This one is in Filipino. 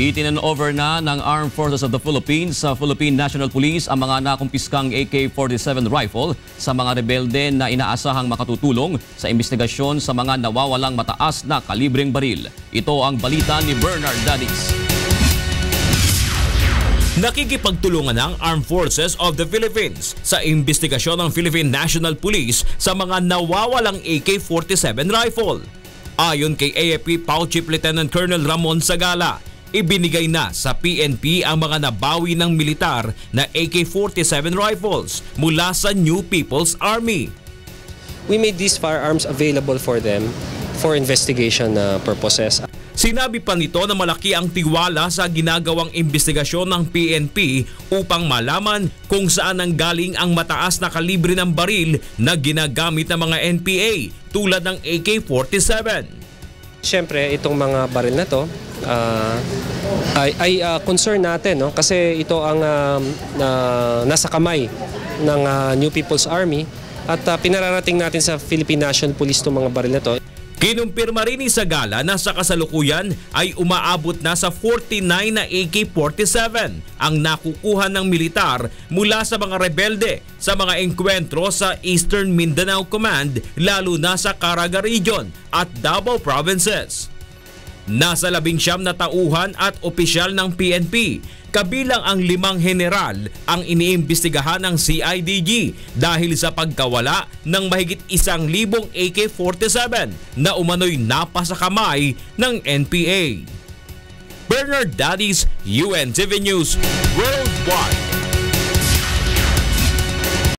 Itinanover na ng Armed Forces of the Philippines sa Philippine National Police ang mga nakumpiskang AK-47 rifle sa mga rebelde na inaasahang makatutulong sa investigasyon sa mga nawawalang mataas na kalibreng baril. Ito ang balita ni Bernard Dadis. Nakikipagtulungan ng Armed Forces of the Philippines sa investigasyon ng Philippine National Police sa mga nawawalang AK-47 rifle. Ayon kay AFP POW Lieutenant Colonel Ramon Sagala, ibinigay na sa PNP ang mga nabawi ng militar na AK-47 rifles mula sa New People's Army. we made these firearms available for them for investigation uh, purposes. Sinabi pa nito na malaki ang tiwala sa ginagawang investigasyon ng PNP upang malaman kung saan ang galing ang mataas na kalibre ng baril na ginagamit ng mga NPA tulad ng AK-47. Siyempre, itong mga baril na to uh, ay, ay uh, concern natin no? kasi ito ang um, na- nasa kamay ng uh, New People's Army at uh, pinararating natin sa Philippine National Police itong mga baril na to. Kinumpirma rin ni Sagala na sa kasalukuyan ay umaabot na sa 49 na AK-47 ang nakukuha ng militar mula sa mga rebelde sa mga engkwentro sa Eastern Mindanao Command lalo na sa Caraga Region at Davao Provinces. Nasa labing siyam na tauhan at opisyal ng PNP, kabilang ang limang general ang iniimbestigahan ng CIDG dahil sa pagkawala ng mahigit isang libong AK-47 na umano'y napasa kamay ng NPA. Bernard Daddies, UNTV News Worldwide.